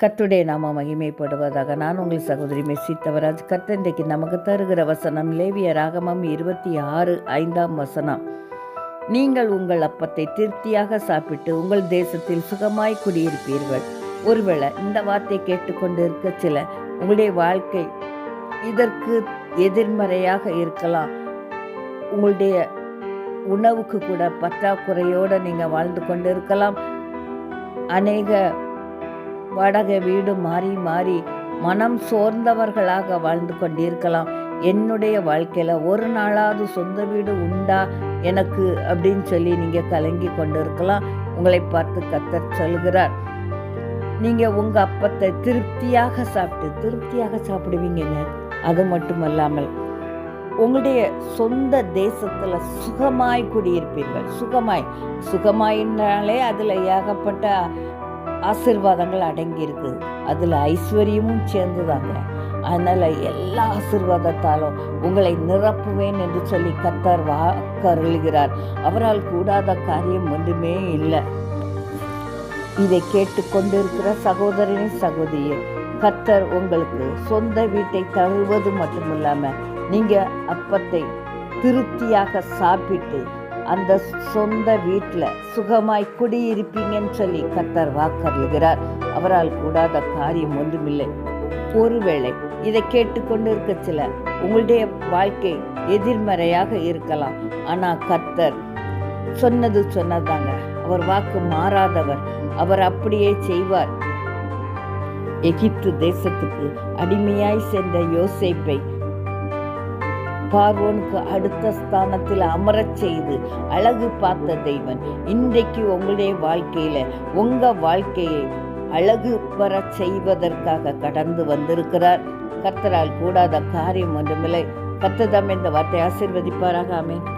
கத்துடைய நாம மகிமைப்படுவதாக நான் உங்கள் சகோதரி மெஸ்ஸி தவராஜ். கத்தந்தைக்கு நமக்கு தருகிற வசனம் லேவிய ராகமம் இருபத்தி ஆறு ஐந்தாம் வசனம். நீங்கள் உங்கள் அப்பத்தை திருப்தியாக சாப்பிட்டு உங்கள் தேசத்தில் சுகமாய் குடியிருப்பீர்கள். ஒருவேளை இந்த வார்த்தை கேட்டுக்கொண்டு இருக்க சில உங்களுடைய வாழ்க்கை இதற்கு எதிர்மறையாக இருக்கலாம். உங்களுடைய உணவுக்கு கூட பற்றாக்குறையோடு நீங்கள் வாழ்ந்து கொண்டு இருக்கலாம் அநேக வாடகை வீடு மாறி மாறி மனம் சோர்ந்தவர்களாக வாழ்ந்து கொண்டிருக்கலாம். என்னுடைய வாழ்க்கையில் ஒரு நாளாவது சொந்த வீடு உண்டா எனக்கு அப்படின்னு சொல்லி நீங்கள் கலங்கி கொண்டு இருக்கலாம் உங்களை பார்த்து கத்தர் சொல்கிறார். நீங்கள் உங்கள் அப்பத்தை திருப்தியாக சாப்பிட்டு திருப்தியாக சாப்பிடுவீங்கங்க. அது மட்டுமல்லாமல் உங்களுடைய சொந்த தேசத்தில் சுகமாய் குடியிருப்பீர்கள். சுகமாய். சுகமாயினாலே அதில் ஏகப்பட்ட ஆசிர்வாதங்கள் அடங்கி இருக்குது அதில் ஐஸ்வர்யமும் சேர்ந்துதாங்க. அதனால் எல்லா ஆசிர்வாதத்தாலும் உங்களை நிரப்புவேன் என்று சொல்லி கத்தர் வாக்கருள்கிறார். அவரால் கூடாத காரியம் ஒன்றுமே இல்லை. இதை கேட்டு கொண்டிருக்கிற சகோதரனின் சகோதரியும் கத்தர் உங்களுக்கு சொந்த வீட்டை தருவது மட்டுமில்லாமல் நீங்கள் அப்பத்தை திருப்தியாக சாப்பிட்டு அந்த சொந்த வீட்டில் சுகமாய் குடியிருப்பீங்கன்னு சொல்லி கத்தர் வாக்கருகிறார் அவரால் கூடாத காரியம் ஒன்றுமில்லை. ஒருவேளை இதை கேட்டுக்கொண்டு இருக்க சில உங்களுடைய வாழ்க்கை எதிர்மறையாக இருக்கலாம். ஆனால் கத்தர் சொன்னது சொன்னதாங்க அவர் வாக்கு மாறாதவர். அவர் அப்படியே செய்வார். எகிப்து தேசத்துக்கு அடிமையாய் சென்ற யோசேப்பை பார்வோனுக்கு அடுத்த ஸ்தானத்தில் அமரச் செய்து அழகு பார்த்த தெய்வன். இன்றைக்கு உங்களுடைய வாழ்க்கையில உங்க வாழ்க்கையை அழகு பெற செய்வதற்காக கடந்து வந்திருக்கிறார். கத்தரால் கூடாத காரியம் ஒன்றுமில்லை. கர்த்ததாம் இந்த வார்த்தை ஆசிர்வதிப்பாராக. ஆமென்.